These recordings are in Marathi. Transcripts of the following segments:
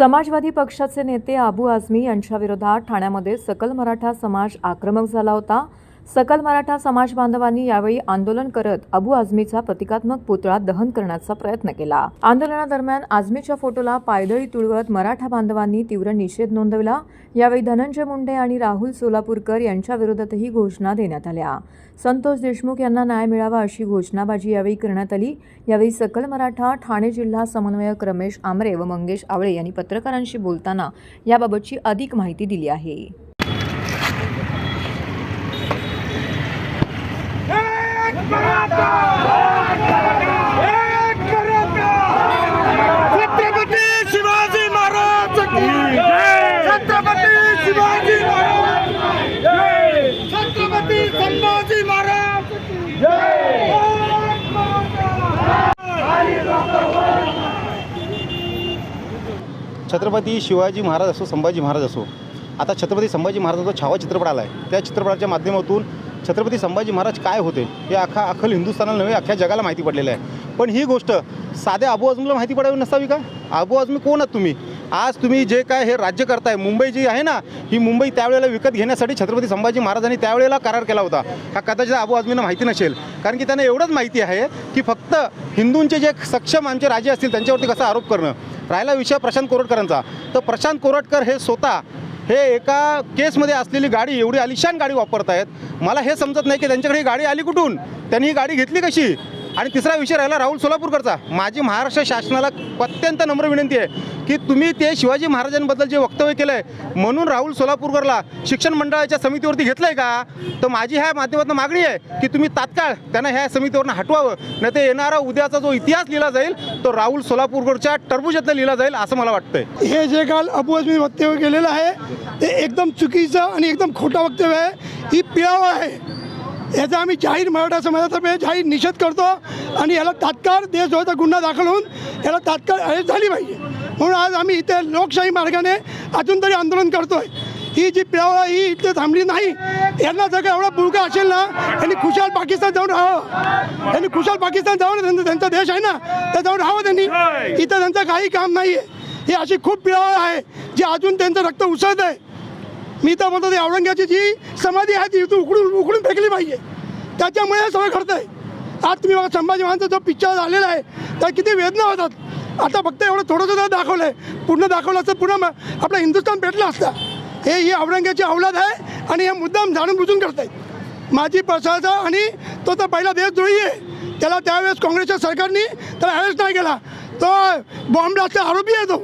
समाजवादी पक्षाचे नेते आबू आझमी यांच्याविरोधात ठाण्यामध्ये सकल मराठा समाज आक्रमक झाला होता. सकल मराठा समाज बांधवांनी यावेळी आंदोलन करत अबू आझमीचा प्रतिकात्मक पुतळा दहन करण्याचा प्रयत्न केला. आंदोलनादरम्यान आझमीच्या फोटोला पायदळी तुळवत मराठा बांधवांनी तीव्र निषेध नोंदवला. यावेळी धनंजय मुंडे आणि राहुल सोलापूरकर यांच्या विरोधातही घोषणा देण्यात आल्या. संतोष देशमुख यांना न्याय मिळावा अशी घोषणाबाजी यावेळी करण्यात आली. यावेळी सकल मराठा ठाणे जिल्हा समन्वयक रमेश आमरे व मंगेश आवळे यांनी पत्रकारांशी बोलताना याबाबतची अधिक माहिती दिली आहे एक मराठा एक मराठा छत्रपती शिवाजी महाराज छत्रपती शिवाजी महाराज छत्रपती संभाजी महाराज छत्रपती शिवाजी महाराज असो संभाजी महाराज असो. आता छत्रपती संभाजी महाराजांचा छावा चित्रपट आला आहे त्या चित्रपटाच्या माध्यमातून छत्रपती संभाजी महाराज काय होते हे अख्खा अखल हिंदुस्थानाला नव्हे अख्ख्या जगाला माहिती पडलेलं आहे. पण ही गोष्ट साध्या आबू आजमीला माहिती पडावी नसावी का? आबू आजमी कोण आहात तुम्ही? आज तुम्ही जे काय हे राज्य करताय मुंबई जी आहे ना ही मुंबई त्यावेळेला विकत घेण्यासाठी छत्रपती संभाजी महाराजांनी त्यावेळेला करार केला होता. हा कदाचित आबू आजमींना माहिती नसेल. कारण की त्यांना एवढंच माहिती आहे की फक्त हिंदूंचे जे सक्षम आमचे राजे असतील त्यांच्यावरती कसा आरोप करणं? राहिला विषय प्रशांत कोरटकरांचा. तर प्रशांत कोरटकर हे स्वतः हे एका केसमध्ये असलेली गाडी एवढी आलिशान गाडी वापरत आहेत मला हे समजत नाही की त्यांच्याकडे ही गाडी आली कुठून? त्यांनी ही गाडी घेतली कशी? आणि तिसरा विषय राहिला राहुल सोलापूरकरचा. माझी महाराष्ट्र शासनाला अत्यंत नम्र विनंती आहे की तुम्ही ते शिवाजी महाराजांबद्दल जे वक्तव्य केलं आहे म्हणून राहुल सोलापूरकरला शिक्षण मंडळाच्या समितीवरती घेतलं आहे का? तर माझी ह्या माध्यमातून मागणी आहे की तुम्ही तात्काळ त्यांना ह्या समितीवरनं हटवावं नाही तर येणारा उद्याचा जो इतिहास लिहिला जाईल तो राहुल सोलापूरकरच्या टरबुजातला लिहिला जाईल असं मला वाटतंय. हे जे काल अबू आझमी वक्तव्य केलेलं आहे ते एकदम चुकीचं आणि एकदम खोटं वक्तव्य आहे. ही पिळावं आहे. याचा आम्ही जाहीर मराठा समाजातर्फे जाहीर निषेध करतो आणि याला तात्काळ देशद्रोहाचा गुन्हा दाखल होऊन याला तात्काळ अरेस्ट झाली पाहिजे. म्हणून आज आम्ही इथे लोकशाही मार्गाने अजून तरी आंदोलन करतोय. ही जी पिळावळा ही इथे थांबली नाही यांना जर का एवढा बुळका असेल ना यांनी खुशाल पाकिस्तान जाऊन राहावं. यांनी खुशाल पाकिस्तान जाऊन त्यांचा त्यांचा देश आहे ना त्या जाऊन राहावं त्यांनी. इथं त्यांचं काही काम नाही आहे ही अशी खूप पिळावळ आहे जी अजून त्यांचं रक्त उसळत आहे मी तर म्हणतो ते औरंगाची जी समाधी आहे ती इथून उकडून उकडून फेकली पाहिजे. त्याच्यामुळे हे सगळं घडतं आहे आज तुम्ही बघा संभाजी महाराजांचा जो पिक्चर झालेला आहे त्या किती वेदना होतात. आता फक्त एवढं थोडंसं जर दाखवलं आहे पूर्ण दाखवलं असतं पूर्ण म- आपलं हिंदुस्थान पेटलं असतं. हे ही औरंगाची अवलाद आहे आणि हे मुद्दाम जाणून बुजून आहे माझी प्रशासन आणि तो तर पहिला देशद्रोही आहे. त्याला त्यावेळेस काँग्रेसच्या सरकारने त्याला अरेस्ट नाही केला. तो बॉम्ब ब्लास्टचा आरोपी आहे तो.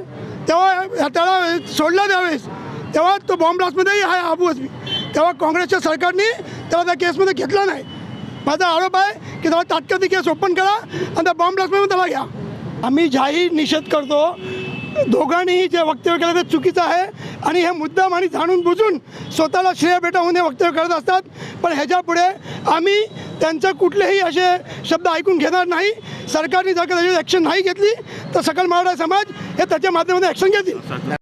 तेव्हा त्याला सोडला त्यावेळेस. तेव्हा तो बॉम्ब ब्लास्टमध्येही आहे अबू असमी तेव्हा काँग्रेसच्या सरकारने तेव्हा त्या केसमध्ये घेतला नाही. माझा आरोप आहे की तेव्हा तात्काळ ती केस ओपन करा आणि त्या बॉम्ब ब्लास्टमध्ये त्याला घ्या. आम्ही जाहीर निषेध करतो. दोघांनीही जे वक्तव्य केलं ते चुकीचं आहे आणि हे मुद्दाम आणि जाणून बुजून स्वतःला श्रेय भेटावून हे वक्तव्य करत असतात. पण ह्याच्यापुढे आम्ही त्यांचं कुठलेही असे शब्द ऐकून घेणार नाही. सरकारने जर का त्याची ॲक्शन नाही घेतली तर सकल मराठा समाज हे त्याच्या माध्यमातून ॲक्शन घेतील.